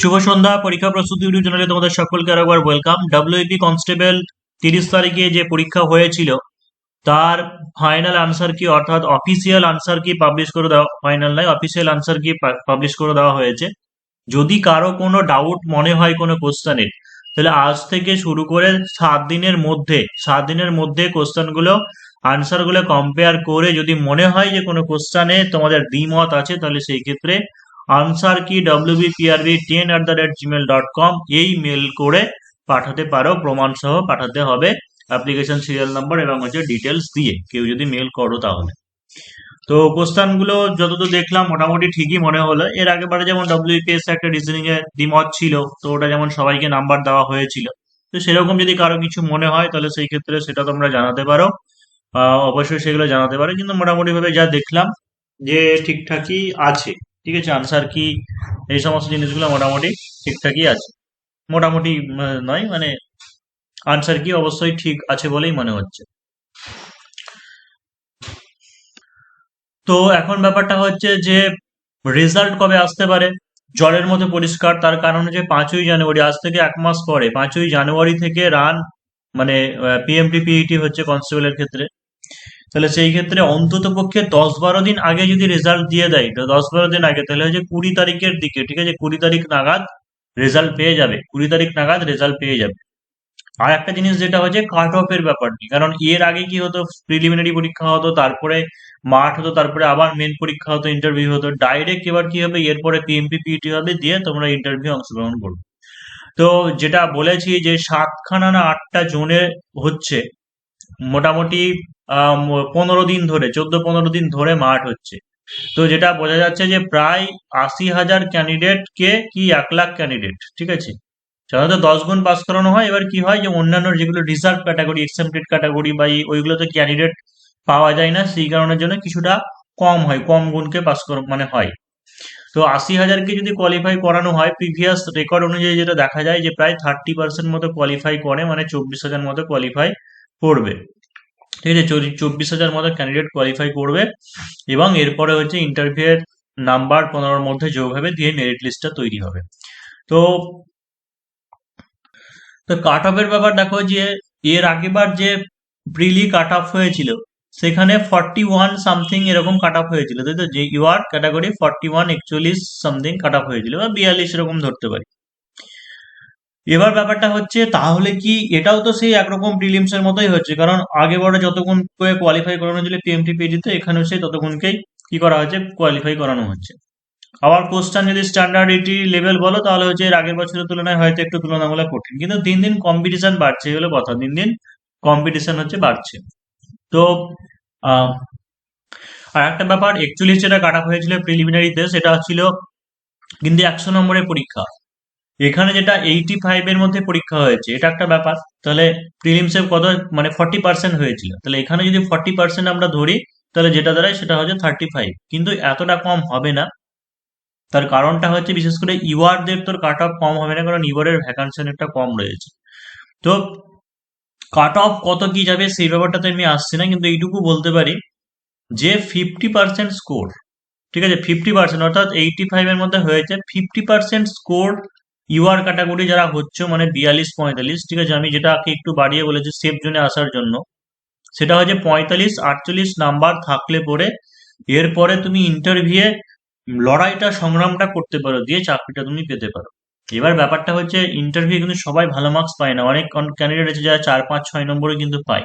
শুভ সন্ধ্যা, পরীক্ষা প্রস্তুতি ইউটিউব চ্যানেলে তোমাদের সকলকে আরেকবার ওয়েলকাম ডাব্লিউপি কনস্টেবল তিরিশ তারিখে যে পরীক্ষা হয়েছিল, তার ফাইনাল আনসার কি, অর্থাৎ অফিসিয়াল আনসার কি পাবলিশ করে দেওয়া ফাইনাল নয় অফিসিয়াল আনসার কি পাবলিশ করে দেওয়া হয়েছে? যদি কারও কোনো ডাউট মনে হয় কোনো কোশ্চেনের তাহলে আজ থেকে শুরু করে সাত দিনের মধ্যে, সাত দিনের মধ্যে কোশ্চেনগুলো আনসারগুলো কম্পেয়ার করে যদি মনে হয় যে কোনো কোশ্চেনে তোমাদের দ্বিমত আছে, তাহলে সেই ক্ষেত্রে আনসার কি WBPRB ten at the rate gmail dot com এই মেল করে পাঠাতে পারো, প্রমাণ সহ পাঠাতে হবে অ্যাপ্লিকেশন সিরিয়াল নাম্বার এবং হচ্ছে ডিটেলস দিয়ে, কেউ যদি মেল করো তাহলে। তো কোশ্চানগুলো যতদূর দেখলাম মোটামুটি ঠিকই মনে হলো। এর আগেবারে যেমন ডব্লিউপিএস একটা রিজনিং এর দ্বিমত ছিল, তো ওটা যেমন সবাইকে নাম্বার দেওয়া হয়েছিল। তো সেরকম যদি কারও কিছু মনে হয় তাহলে সেই ক্ষেত্রে সেটা তোমরা জানাতে পারো। অবশ্যই সেগুলো জানাতে পারো। কিন্তু মোটামুটি ভাবে যা দেখলাম যে ঠিকঠাকই আছে। ঠিক আছে? আনসার কি? এই সমস্ত জিনিসগুলো মোটামুটি ঠিকঠাকই আছে। মোটামুটি নয় মানে আনসার কি অবশ্যই ঠিক আছে বলেই মনে হচ্ছে। তো এখন ব্যাপারটা হচ্ছে যে রেজাল্ট কবে আসতে পারে? জলের মতো পরিষ্কার, তার কারণ হচ্ছে পাঁচই জানুয়ারি, আজ থেকে এক মাস পরে, পাঁচই জানুয়ারি থেকে রান মানে পিএমটি পিইটি হচ্ছে কনস্টেবলের ক্ষেত্রে। তাহলে সেই ক্ষেত্রে অন্তত পক্ষে দশ বারো দিন আগে যদি রেজাল্ট দিয়ে দেয়, তো দশ বারো দিন আগে, তাহলে হচ্ছে কুড়ি তারিখের দিকে, ঠিক আছে? কুড়ি তারিখ নাগাদ রেজাল্ট পেয়ে যাবে। কুড়ি তারিখ নাগাদ রেজাল্ট পেয়ে যাবে। আর একটা জিনিস যেটা হচ্ছে কাট অফ এর ব্যাপারটি কারণ এর আগে কি হতো প্রিলিমিনারি পরীক্ষা হতো, তারপরে মাঠ হতো, তারপরে আবার মেন পরীক্ষা হতো ইন্টারভিউ হতো। ডাইরেক্ট এবার কি হবে, এরপরে পিএমপি পিইটি হবে দিয়ে তোমরা ইন্টারভিউ অংশগ্রহণ করবে। তো যেটা বলেছি যে সাতখানা না আটটা জোনে হচ্ছে, মোটামুটি পনেরো দিন ধরে, চোদ্দ পনেরো দিন ধরে মাঠ হচ্ছে। তো যেটা বোঝা যাচ্ছে যে প্রায় আশি হাজার ক্যান্ডিডেট কে এক লাখ ক্যান্ডিডেট ঠিক আছে? সাধারণত দশ গুণ পাস করানো হয়। এবার কি হয় যে অন্যান্য যেগুলো রিজার্ভ ক্যাটাগরি এক্সেমপ্টেড ক্যাটাগরি বা ওইগুলোতে ক্যান্ডিডেট পাওয়া যায় না, সেই কারণের জন্য কিছুটা কম হয়, কম গুণকে পাস কর মানে হয়। তো আশি হাজারকে যদি কোয়ালিফাই করানো হয় প্রিভিয়াস রেকর্ড অনুযায়ী যেটা দেখা যায় যে প্রায় থার্টি পার্সেন্ট মতো কোয়ালিফাই করে মানে চব্বিশ হাজার মতো কোয়ালিফাই করবে। ঠিক আছে চব্বিশ হাজার মতো ক্যান্ডিডেট কোয়ালিফাই করবে এবং এরপরে হচ্ছে ইন্টারভিউ এর নাম্বার পনেরোর মধ্যে যোগ হবে, দিয়ে মেরিট লিস্টটা তৈরি হবে। তো তো কাট অফের ব্যাপার দেখো যে, এর আগেবার যে প্রিলি কাট অফ হয়েছিল, সেখানে ফর্টি ওয়ান সামথিং এরকম কাট অফ হয়েছিল। তাই তো যে ইউআর ক্যাটাগরি ফর্টি ওয়ান একচল্লিশ সামথিং কাট অফ হয়েছিল, বা বিয়াল্লিশ এরকম ধরতে পারি। এবার ব্যাপারটা হচ্ছে, তাহলে কি এটাও তো সেই একরকম প্রিলিমস এর মতোই হচ্ছে? কারণ আগে বড় যতক্ষণ কোয়ালিফাই করানো ছিল পিএমটি পিজিতে এখানেও সেই ততক্ষণকেই কি করা হচ্ছে কোয়ালিফাই করানো হচ্ছে। আবার কোশ্চেন যদি স্ট্যান্ডার্ড স্ট্যান্ডার্ডিটি লেভেল বলো, তাহলে হচ্ছে এর আগের বছরের তুলনায় হয়তো একটু তুলনামূলক কঠিন। কিন্তু দিন দিন কম্পিটিশন বাড়ছে হলো কথা। দিন দিন কম্পিটিশন হচ্ছে, বাড়ছে। তো আর একটা ব্যাপার, একচল্লিশ যেটা কাটা হয়েছিল প্রিলিমিনারিতে সেটা ছিল, কিন্তু একশো নম্বরের পরীক্ষা। এখানে যেটা এইটি ফাইভ এর মধ্যে পরীক্ষা হয়েছে, এটা একটা ব্যাপার। তাহলে প্রিলিমসে কত মানে ফর্টি পার্সেন্ট হয়েছিল। তাহলে এখানে যদি ফর্টি পার্সেন্ট আমরা ধরি, তাহলে যেটা দাঁড়ায় সেটা হচ্ছে থার্টি ফাইভ কিন্তু এতটা কম হবে না। তার কারণটা হচ্ছে, বিশেষ করে ইউআরদের তোর কাট অফ কম হবে না, কারণ ইউআরের ভ্যাকান্সি অনেকটা কম রয়েছে। তো কাট অফ কত কি যাবে, সেই ব্যাপারটাতে আমি আসছি না, কিন্তু এইটুকু বলতে পারি যে ফিফটি পার্সেন্ট স্কোর ঠিক আছে? ফিফটি পার্সেন্ট অর্থাৎ এইটি ফাইভ এর মধ্যে হয়েছে। Fifty percent score UR category যারা হচ্ছে মানে বিয়াল্লিশ, পঁয়তাল্লিশ, ঠিক আছে? আমি যেটাকে একটু বাড়িয়ে বলেছি সেফ জোনে আসার জন্য। সেটা হচ্ছে পঁয়তাল্লিশ, আটচল্লিশ নাম্বার থাকলে পরে এরপরে তুমি ইন্টারভিউ লড়াইটা, সংগ্রামটা করতে পারো, দিয়ে চাকরিটা তুমি পেতে পারো। এবার ব্যাপারটা হচ্ছে ইন্টারভিউ কিন্তু সবাই ভালো মার্কস পায় না। অনেক ক্যান্ডিডেট আছে যারা চার, পাঁচ, ছয় নম্বরে কিন্তু পায়।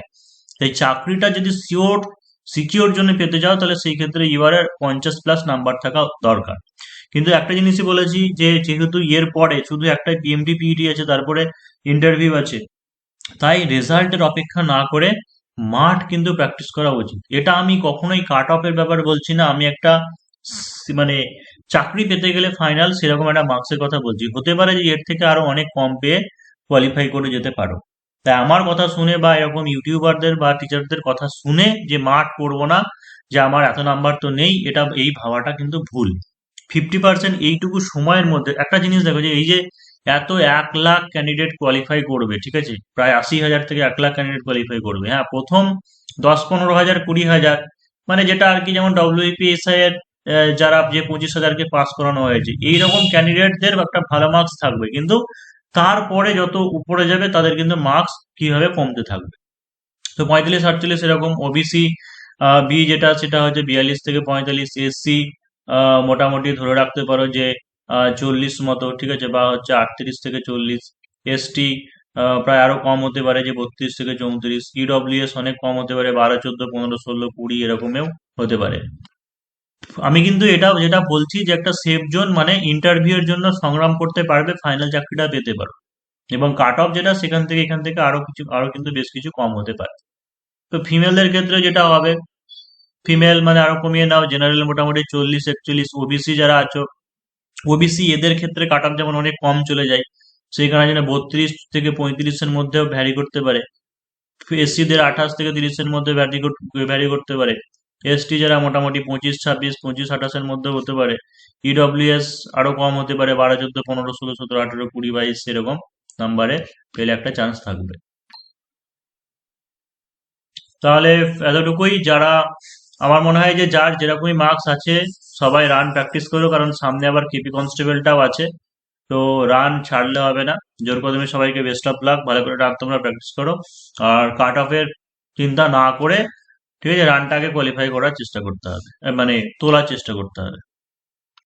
তাই চাকরিটা যদি সিওর সিকিওর জন্য পেতে যাও, তাহলে সেই ক্ষেত্রে ইউআর এর পঞ্চাশ প্লাস নাম্বার থাকা দরকার। কিন্তু একটা জিনিসই বলেছি যে, যেহেতু এর পরে শুধু একটা পিএমটি পিইটি আছে, তারপরে ইন্টারভিউ আছে, তাই রেজাল্টের অপেক্ষা না করে মাঠ কিন্তু প্র্যাকটিস করা উচিত। এটা আমি কখনোই কাট অফের ব্যাপার বলছি না, আমি একটা মানে চাকরি পেতে গেলে ফাইনাল সেরকম একটা মার্কসের কথা বলছি। হতে পারে যে এর থেকে আরও অনেক কম পেয়ে কোয়ালিফাই করে যেতে পারো। তাই আমার কথা শুনে বা এরকম ইউটিউবারদের বা টিচারদের কথা শুনে যে মাঠ পড়ব না, যে আমার এত নাম্বার তো নেই, এটা এই ভাবাটা কিন্তু ভুল। ফিফটি পার্সেন্ট এইটুকু সময়ের মধ্যে, একটা জিনিস দেখো যে এই যে এত এক লাখ ক্যান্ডিডেট কোয়ালিফাই করবে, ঠিক আছে? প্রায় আশি হাজার থেকে এক লাখ ক্যান্ডিডেট কোয়ালিফাই করবে হ্যাঁ? প্রথম দশ পনেরো হাজার, কুড়ি হাজার মানে যেটা আর কি যেমন ডব্লিউপিএসআই এর যারা যে পঁচিশ হাজারকে পাস করানো হয়েছে, এইরকম ক্যান্ডিডেটদের একটা ভালো মার্কস থাকবে। কিন্তু তারপরে যত উপরে যাবে, তাদের কিন্তু মার্কস কীভাবে কমতে থাকবে? তো পঁয়তাল্লিশ, আটচল্লিশ এরকম ওবিসি বি যেটা, সেটা হচ্ছে বিয়াল্লিশ থেকে পঁয়তাল্লিশ এসসি মোটামুটি ধরে রাখতে পারো যে চল্লিশ মতো, ঠিক আছে? বা হচ্ছে আটত্রিশ থেকে চল্লিশ এসটি প্রায় আরও কম হতে পারে যে বত্রিশ থেকে চৌত্রিশ ইডব্লিউএস অনেক কম হতে পারে, বারো, চোদ্দ, পনেরো, ষোলো, কুড়ি এরকমেও হতে পারে। আমি কিন্তু এটা, যেটা বলছি যে একটা সেফ জোন মানে ইন্টারভিউ এর জন্য সংগ্রাম করতে পারবে ফাইনাল চাকরিটা পেতে পারো। এবং কাট অফ যেটা, সেখান থেকে, এখান থেকে আরও কিছু, আরও কিন্তু বেশ কিছু কম হতে পারে। তো ফিমেলদের ক্ষেত্রে যেটা হবে ফিমেল মানে আরও কমিয়ে নাও জেনারেল মোটামুটি চল্লিশ, একচল্লিশ ওবিসি যারা আছো ওবিসি এদের ক্ষেত্রে কাট অফ যেমন অনেক কম চলে যায়, সেইখানে যেন বত্রিশ থেকে পঁয়ত্রিশের মধ্যেও ভ্যারি করতে পারে। এসসিদের আঠাশ থেকে তিরিশের মধ্যে ভ্যারি ভ্যারি করতে পারে। এসটি যারা মোটামুটি পঁচিশ, ছাব্বিশ, পঁচিশ, আঠাশের মধ্যে হতে পারে ইডব্লিউএস আরও কম হতে পারে, বারো, চোদ্দ, পনেরো, ষোলো, সতেরো, আঠেরো, কুড়ি, বাইশ, এরকম নাম্বারে পেলে একটা চান্স থাকবে। তাহলে এতটুকুই, যারা, আমার মনে হয় যে যার যেরকমই মার্কস আছে, সবাই রান প্র্যাকটিস করো কারণ সামনে আবার কেপি কনস্টেবলটাও আছে, তো রান ছাড়লে হবে না। জোর কদমে সবাইকে বেস্ট অফ লাক ভালো করে রান তোমরা প্র্যাকটিস করো। আর কাট অফের চিন্তা না করে ঠিক আছে রানটাকে কোয়ালিফাই করার চেষ্টা করতে হবে মানে তোলার চেষ্টা করতে হবে।